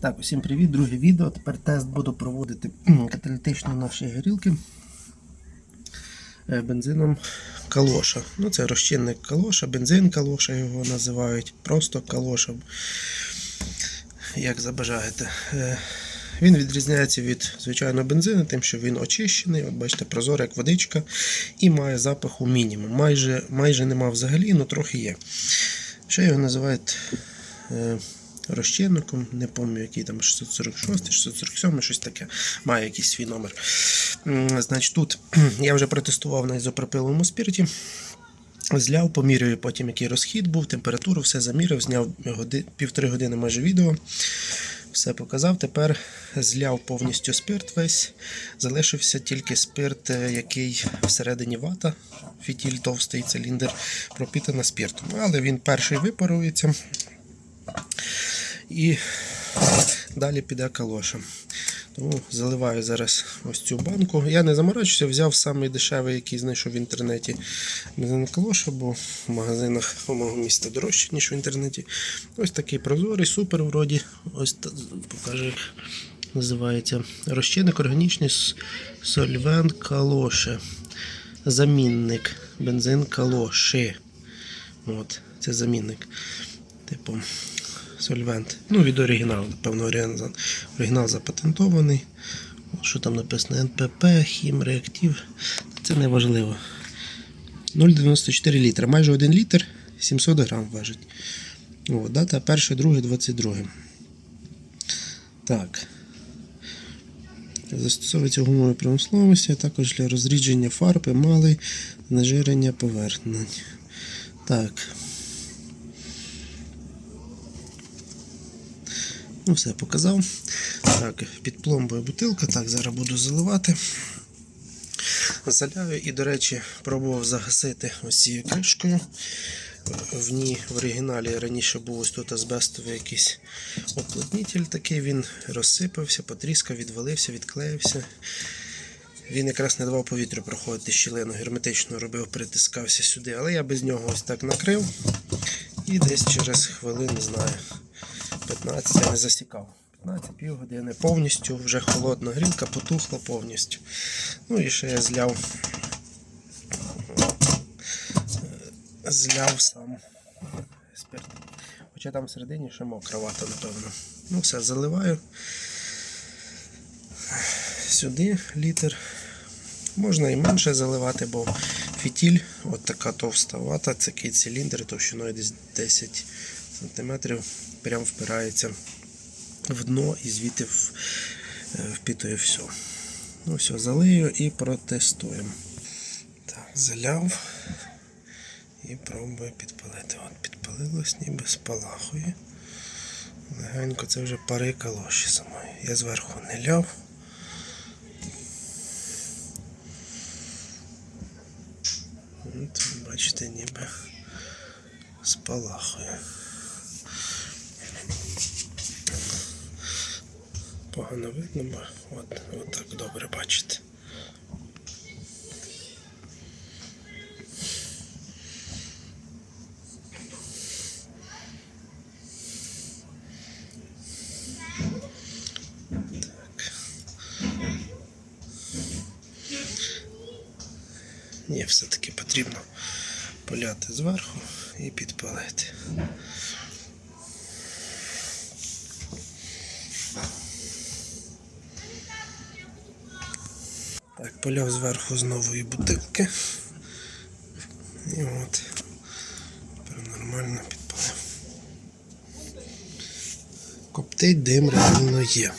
Так, усім привіт, друге відео. Тепер тест буду проводити кхм, каталітичні наші горілки е, бензином калоша. Ну, це розчинник калоша, бензин калоша його називають. Просто калоша, як забажаєте. Е, Він відрізняється від звичайного бензину, тим, що він очищений, от бачите, прозорий, як водичка, і має запаху мінімум. Майже, майже нема взагалі, але трохи є. Ще його називають е, розчинником, не пам'ятаю, який там 646, 647, щось таке. Має якийсь свій номер. Значить, тут я вже протестував на ізопропиловому спірті. Зляв, поміряю потім, який розхід був, температуру, все заміряв, зняв годи, півтори години майже відео. Все показав. Тепер зляв повністю спирт весь. Залишився тільки спирт, е, який всередині вата, фітіль товстий циліндр, пропітана спиртом. Але він перший випарується. І далі піде калоша. Тому заливаю зараз ось цю банку. Я не заморачуся, взяв самий дешевий, який знайшов в інтернеті бензин калоша, бо в магазинах у мого міста дорожче, ніж в інтернеті. Ось такий прозорий, супер вроді. Ось покажу, як називається. Розчинник органічний сольвент калоше. Замінник. Бензин калоши. От, це замінник. Типу, сольвент. Ну, від оригіналу, напевно, оригінал, оригінал запатентований. Що там написано? НПП, хім, реактив. Це не важливо. 0,94 літра. Майже 1 літр 700 грам важить. О, дата 1, 2, 22. Так. Застосовується в промисловості, а також для розрідження фарб, емали, знежирення поверхнень. Так. Ну, все показав. Так, під пломбою бутилка. Так, зараз буду заливати. Заляю і, до речі, пробував загасити ось цією кришкою. В ній в оригіналі раніше був ось тут азбестовий якийсь оплотнитель такий, він розсипався, потріскав, відвалився, відклеївся. Він якраз не давав повітря проходити щілину, герметично робив, притискався сюди. Але я без нього ось так накрив. І десь через хвилин, не знаю, 15 я не засікав. 15 півгодини повністю, вже холодна грілка, потухла повністю. Ну і ще я зляв. Зляв сам спирт. Хоча там всередині ще мокра вата, напевно. Ну все, заливаю. Сюди літр. Можна і менше заливати, бо фітіль, от така товста вата, такий циліндр товщиною десь 10 см, прям впирається в дно і звідти е, впітує все. Ну все, залию і протестуємо. Так, заляв і пробую підпалити. От підпалилось, ніби спалахує. Легенько це вже пари калоші самої. Я зверху не ляв. От, бачите, ніби спалахує. Погано видно, бо от, от так добре бачите. Ні, все-таки потрібно поляти зверху і підпалити. Так, поляв зверху з нової бутилки. І от. Тепер нормально підпалив. Коптить дим реально є.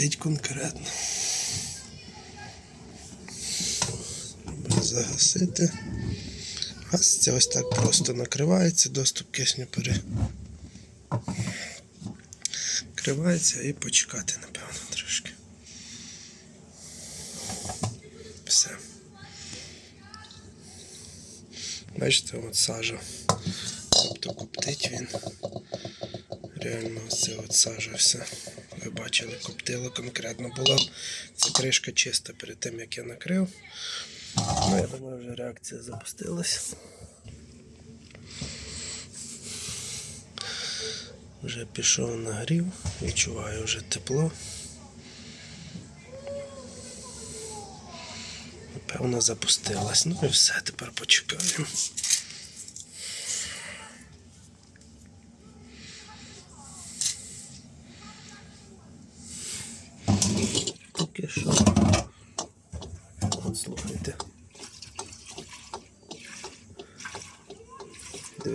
Коптить конкретно. Загасити. Гаситься ось так просто накривається, доступ кисню перекривається і почекати, напевно, трошки. Все. Бачите, от сажа. Тобто коптить він Реально це от сажа все. Ви бачили, коптило конкретно було. Це кришка чиста перед тим, як я накрив. Ну, я думаю, вже реакція запустилась. Вже пішов нагрів, відчуваю вже тепло. Напевно, запустилась. Ну і все, тепер почекаємо. Поки що. От слухайте.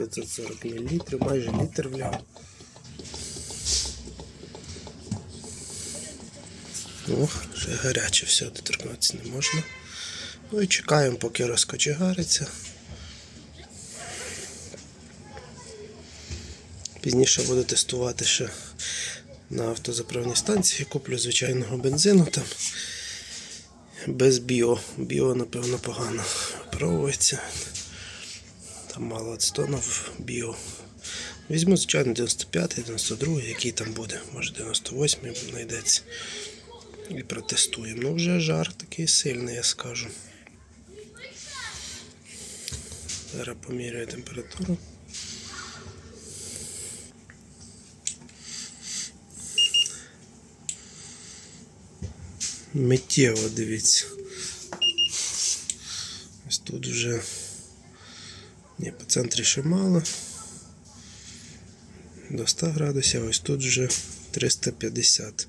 940 мл, майже літр вляв. Ох, вже гаряче все, доторкнутися не можна. Ну і чекаємо, поки розкочегариться. Пізніше буду тестувати ще на автозаправній станції. Куплю звичайного бензину там. Без біо. Біо, напевно, погано випробується. Там мало ацетонів біо. Візьму, звичайно, 95, 92, який там буде, може 98 знайдеться. І протестуємо. Ну вже жар такий сильний, я скажу. Зараз поміряю температуру. Миттєво, дивіться. Ось тут вже. Ні, по центрі ще мало. До 100 градусів, ось тут вже 350.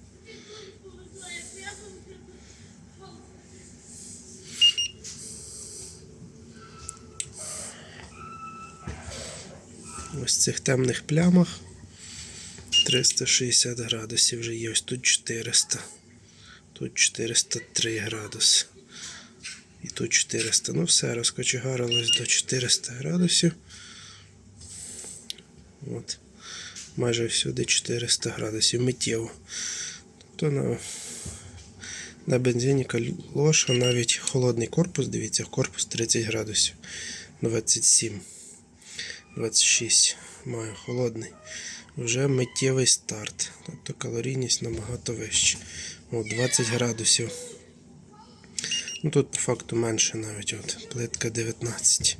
Ось в цих темних плямах 360 градусів вже є. Ось тут 400. Тут 403 градуси. І тут 400. Ну все, розкочегарилось до 400 градусів. От. Майже всюди 400 градусів миттєво. Тобто на, на бензині калоша навіть холодний корпус, дивіться, корпус 30 градусів. 27. 26 маю холодний. Вже миттєвий старт. Тобто калорійність набагато вища. От 20 градусів. Ну тут по факту менше навіть. От, плитка 19.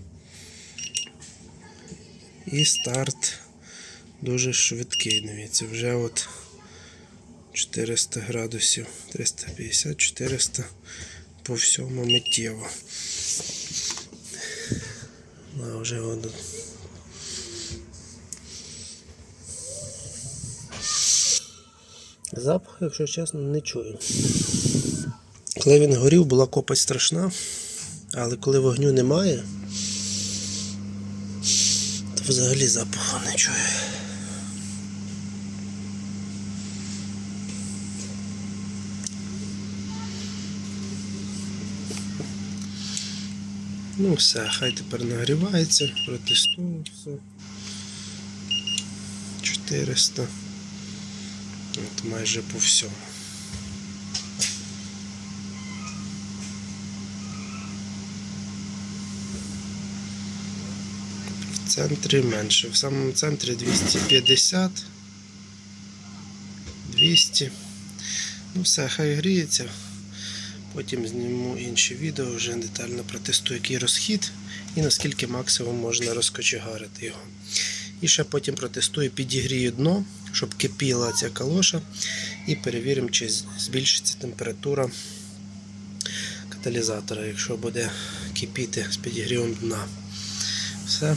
І старт дуже швидкий. Дивіться, вже от 400 градусів, 350, 400 по всьому миттєво. А вже от Запах, якщо чесно, не чую. Коли він горів, була копоть страшна, але коли вогню немає, то взагалі запаху не чую. Ну все, хай тепер нагрівається, протестую все. 400. От майже по всьому. Центрі менше. В самому центрі 250. 200. Ну все, хай гріється. Потім зніму інші відео, вже детально протестую, який розхід і наскільки максимум можна розкочегарити його. І ще потім протестую, підігрію дно, щоб кипіла ця калоша. І перевіримо, чи збільшиться температура каталізатора, якщо буде кипіти з підігрівом дна. Все,